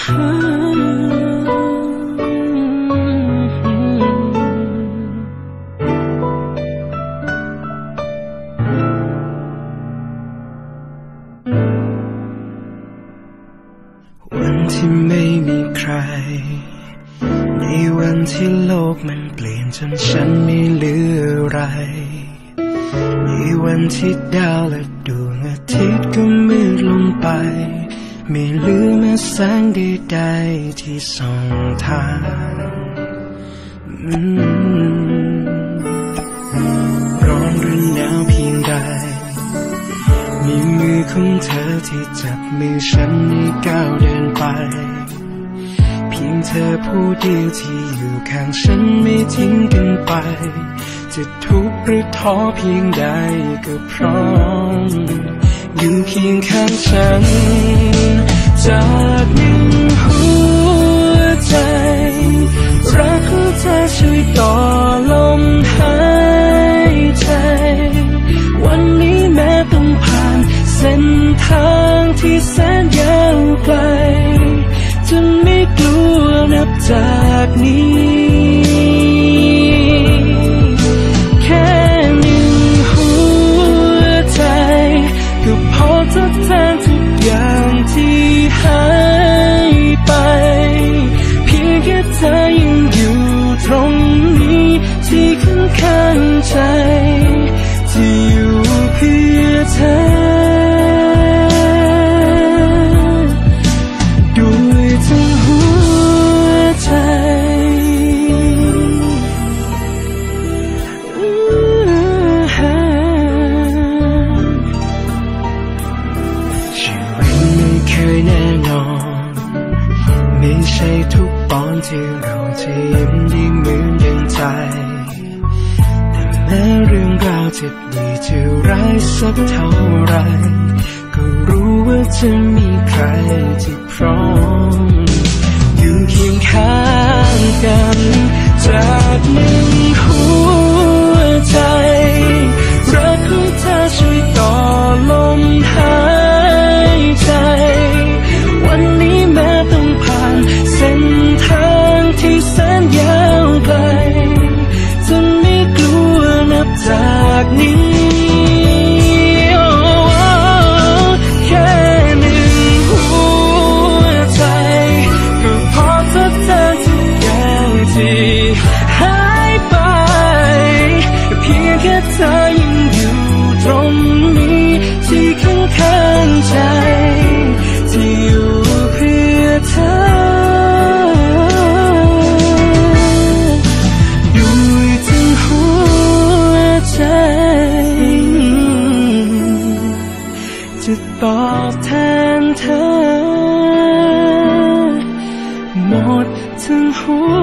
วันที่ไม่มีใคร ในวันที่โลกมันเปลี่ยนจนฉันม่หลือไรในวันที่ดาวและดวงอาทิตย์ก็มืดลงไป ไม่ลือแม้แสงใดๆที่ส่องทางร้อนหรือหนาวเพียงใด มีมือของเธอที่จับมือฉันให้ก้าวเดินไป เพียงเธอผู้เดียวที่อยู่ข้างฉันไม่ทิ้งกันไป จะทุกข์หรือท้อเพียงใดก็พร้อมอยู่เคียงข้างฉัน จากหนึ่งหัวใจ รักของเธอช่วยต่อลมหายใจ วันนี้แม้ต้องผ่านเส้นทางที่แสนยาวไกลจะไม่กลัวนับจากนี้ ชีวิตไม่เคยแน่นอน ไม่ใช่ทุกตอนที่เราจะยิ้มได้เหมือนดังใจ แต่แม้เรื่องราวจะดีจะร้ายสักเท่าไร ก็รู้ว่าจะมีใครที่พร้อม อยู่เคียงข้างกันจากนึ่ ข้งใจ ที่อยู่เพื่อเธอ อยู่ถึงหัวใจ จะตอบแทนเธอ หมดถึงหัว